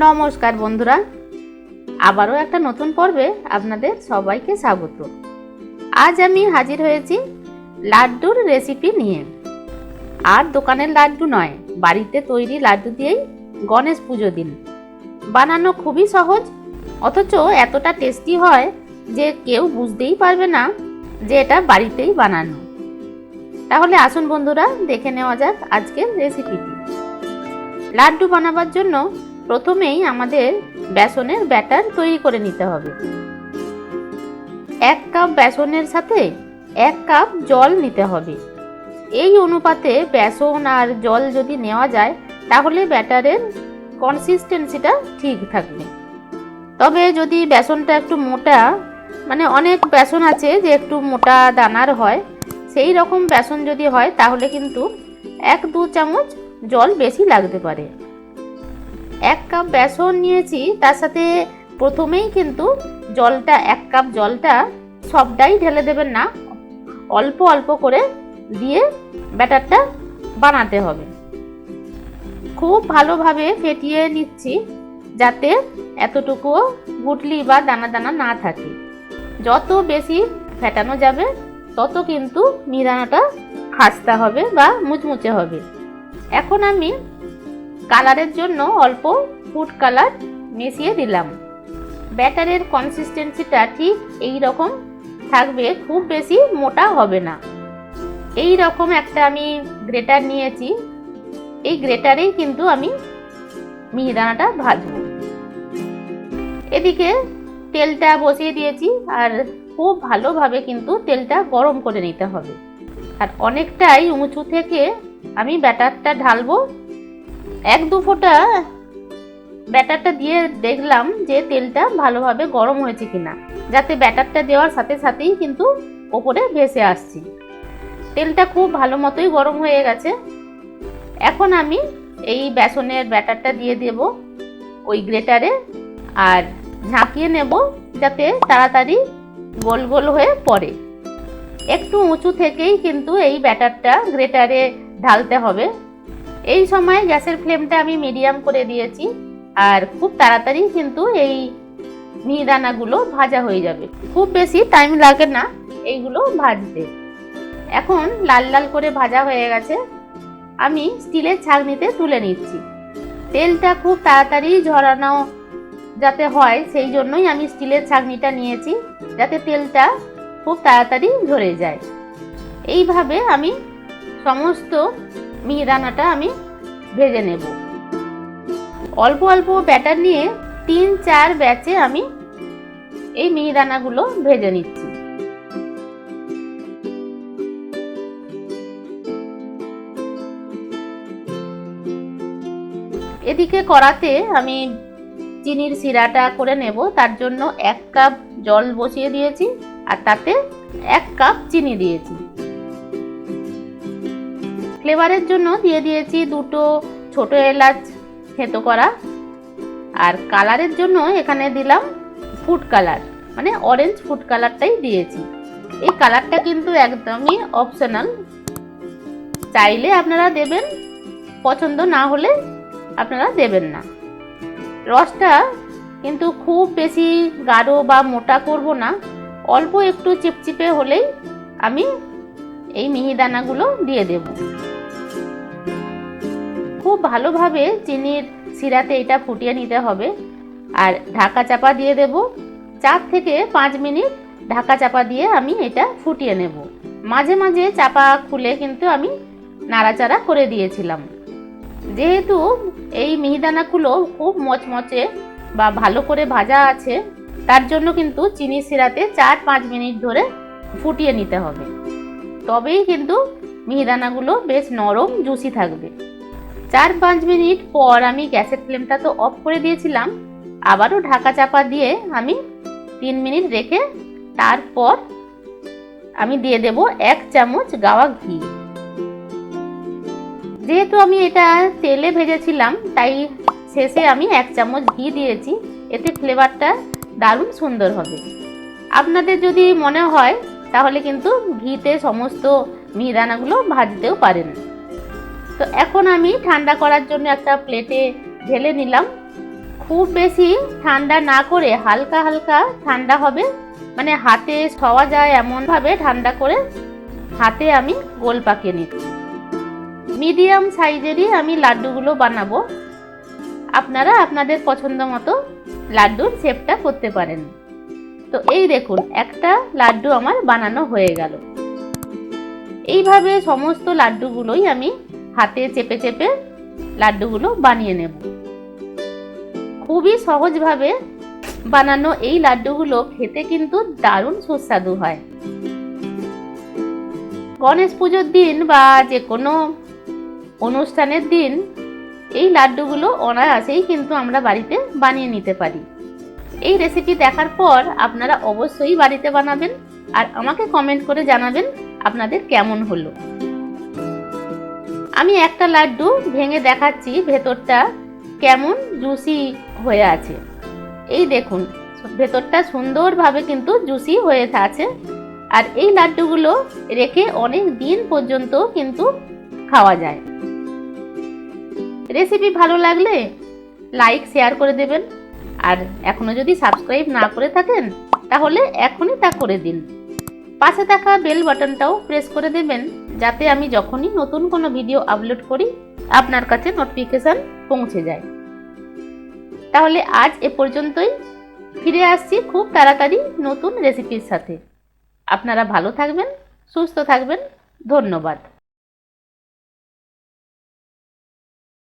নমস্কার বন্ধুরা। আবারও একটা নতুন পর্বে আপনাদের সবাইকে স্বাগত। আজ আমি হাজির হয়েছি লাড্ডুর রেসিপি নিয়ে। আর দোকানের লাড্ডু নয়, বাড়িতে তৈরি লাড্ডু দিয়েই গণেশ পুজো দিন। বানানো খুবই সহজ, অথচ এতটা টেস্টি হয় যে কেউ বুঝতেই পারবে না যে এটা বাড়িতেই বানানো। তাহলে আসুন বন্ধুরা, দেখে নেওয়া যাক আজকের রেসিপিটি লাড্ডু বানাবার জন্য প্রথমেই আমাদের বেসনের ব্যাটার তৈরি করে নিতে হবে। এক কাপ বেসনের সাথে এক কাপ জল নিতে হবে। এই অনুপাতে বেসন আর জল যদি নেওয়া যায়, তাহলে ব্যাটারের কনসিস্টেন্সিটা ঠিক থাকবে। তবে যদি বেসনটা একটু মোটা মানে অনেক বেসন আছে যে একটু মোটা দানার হয়, সেই রকম বেসন যদি হয়, তাহলে কিন্তু এক দু চামচ জল বেশি লাগতে পারে। এক কাপ বেসন নিয়েছি, তার সাথে প্রথমেই কিন্তু জলটা, এক কাপ জলটা সবটাই ঢেলে দেবেন না। অল্প অল্প করে দিয়ে ব্যাটারটা বানাতে হবে। খুব ভালোভাবে ফেটিয়ে নিচ্ছি যাতে এতটুকুও গুটলি বা দানা দানা না থাকে। যত বেশি ফেটানো যাবে, তত কিন্তু মিরানোটা খাস্তা হবে বা মুচমুচে হবে। এখন আমি কালারের জন্য অল্প ফুড কালার মিশিয়ে দিলাম। ব্যাটারের কনসিস্টেন্সিটা ঠিক এই রকম থাকবে, খুব বেশি মোটা হবে না। এই রকম একটা আমি গ্রেটার নিয়েছি। এই গ্রেটারেই কিন্তু আমি মিহিদানাটা ভাজবো। এদিকে তেলটা বসিয়ে দিয়েছি আর খুব ভালোভাবে কিন্তু তেলটা গরম করে নিতে হবে। আর অনেকটাই উঁচু থেকে আমি ব্যাটারটা ঢালবো। এক দু ফোঁটা ব্যাটারটা দিয়ে দেখলাম যে তেলটা ভালোভাবে গরম হয়েছে কিনা, যাতে ব্যাটারটা দেওয়ার সাথে সাথেই কিন্তু ওপরে ভেসে আসছি। তেলটা খুব ভালো মতোই গরম হয়ে গেছে। এখন আমি এই বেসনের ব্যাটারটা দিয়ে দেব ওই গ্রেটারে আর ঝাঁকিয়ে নেব যাতে তাড়াতাড়ি গোল গোল হয়ে পড়ে। একটু উঁচু থেকেই কিন্তু এই ব্যাটারটা গ্রেটারে ঢালতে হবে। এই সময় গ্যাসের ফ্লেমটা আমি মিডিয়াম করে দিয়েছি আর খুব তাড়াতাড়ি কিন্তু এই মিহিদানাগুলো ভাজা হয়ে যাবে। খুব বেশি টাইম লাগে না এইগুলো ভাজতে। এখন লাল লাল করে ভাজা হয়ে গেছে। আমি স্টিলের ছাঁকনিতে তুলে নিচ্ছি। তেলটা খুব তাড়াতাড়ি ঝরানো যাতে হয়, সেই জন্যই আমি স্টিলের ছাঁকনিটা নিয়েছি যাতে তেলটা খুব তাড়াতাড়ি ঝরে যায়। এইভাবে আমি সমস্ত মিহিদানাটা আমি ভেজে নেব। অল্প অল্প ব্যাটার নিয়ে তিন চার ব্যাচে আমি এই মিহিদানাগুলো ভেজে নিচ্ছি। এদিকে কড়াতে আমি চিনির শিরাটা করে নেব, তার জন্য এক কাপ জল বসিয়ে দিয়েছি, আর তাতে এক কাপ চিনি দিয়েছি। ফ্লেভারের জন্য দিয়ে দিয়েছি দুটো ছোট এলাচ থেতো করা। আর কালারের জন্য এখানে দিলাম ফুড কালার মানে অরেঞ্জ ফুড কালারটাই দিয়েছি। এই কালারটা কিন্তু একদমই অপশনাল চাইলে আপনারা দেবেন, পছন্দ না হলে আপনারা দেবেন না। রসটা কিন্তু খুব বেশি গাঢ় বা মোটা করব না, অল্প একটু চিপচিপে হলেই আমি এই মিহিদানাগুলো দিয়ে দেব। খুব ভালোভাবে চিনির শিরাতে এটা ফুটিয়ে নিতে হবে। আর ঢাকা চাপা দিয়ে দেব। চার থেকে পাঁচ মিনিট ঢাকা চাপা দিয়ে আমি এটা ফুটিয়ে নেব। মাঝে মাঝে চাপা খুলে কিন্তু আমি নাড়াচাড়া করে দিয়েছিলাম। যেহেতু এই মিহিদানাগুলো খুব মচমচে বা ভালো করে ভাজা আছে, তার জন্য কিন্তু চিনি শিরাতে চার পাঁচ মিনিট ধরে ফুটিয়ে নিতে হবে। তবেই কিন্তু মিহিদানাগুলো বেশ নরম, জুসি থাকবে। চার পাঁচ মিনিট পর আমি গ্যাসের ফ্লেমটা তো অফ করে দিয়েছিলাম, আবারও ঢাকা চাপা দিয়ে আমি তিন মিনিট রেখে তারপর আমি দিয়ে দেব এক চামচ গাওয়া ঘি। যেহেতু আমি এটা তেলে ভেজেছিলাম, তাই শেষে আমি এক চামচ ঘি দিয়েছি, এতে ফ্লেভারটা দারুণ সুন্দর হবে। আপনাদের যদি মনে হয়, তাহলে কিন্তু ঘিতে সমস্ত মিহিদানাগুলো ভাজতেও পারেন। তো এখন আমি ঠান্ডা করার জন্য একটা প্লেটে ঢেলে নিলাম। খুব বেশি ঠান্ডা না করে হালকা হালকা ঠান্ডা হবে। মানে হাতে ছওয়া যায় এমনভাবে ঠান্ডা করে হাতে আমি গোল পাকিয়ে নিচ্ছি মিডিয়াম সাইজেরই আমি লাড্ডুগুলো বানাবো। আপনারা আপনাদের পছন্দ মতো লাড্ডুর শেপটা করতে পারেন। তো এই দেখুন, একটা লাড্ডু আমার বানানো হয়ে গেল। এইভাবে সমস্ত লাড্ডুগুলোই আমি হাতে চেপে চেপে লাড্ডুগুলো বানিয়ে নেব। খুবই সহজভাবে বানানো এই লাড্ডুগুলো খেতে কিন্তু দারুণ সুস্বাদু হয়। গণেশ পুজোর দিন বা যে কোনো অনুষ্ঠানের দিন এই লাড্ডুগুলো অনায়াসেই কিন্তু আমরা বাড়িতে বানিয়ে নিতে পারি। এই রেসিপি দেখার পর আপনারা অবশ্যই বাড়িতে বানাবেন আর আমাকে কমেন্ট করে জানাবেন আপনাদের কেমন হলো। আমি একটা লাড্ডু ভেঙে দেখাচ্ছি ভেতরটা কেমন জুসি হয়ে আছে। এই দেখুন, ভেতরটা সুন্দরভাবে কিন্তু জুসি হয়ে আছে। আর এই লাড্ডুগুলো রেখে অনেক দিন পর্যন্ত কিন্তু খাওয়া যায়। রেসিপি ভালো লাগলে লাইক শেয়ার করে দেবেন। আর এখনও যদি সাবস্ক্রাইব না করে থাকেন, তাহলে এখনই তা করে দিন। পাশে থাকা বেল বাটনটাও প্রেস করে দেবেন। যাতে আমি যখনই নতুন কোনো ভিডিও আপলোড করি, আপনার কাছে নোটিফিকেশান পৌঁছে যায়। তাহলে আজ এ পর্যন্তই। ফিরে আসছি খুব তাড়াতাড়ি নতুন রেসিপির সাথে। আপনারা ভালো থাকবেন, সুস্থ থাকবেন। ধন্যবাদ।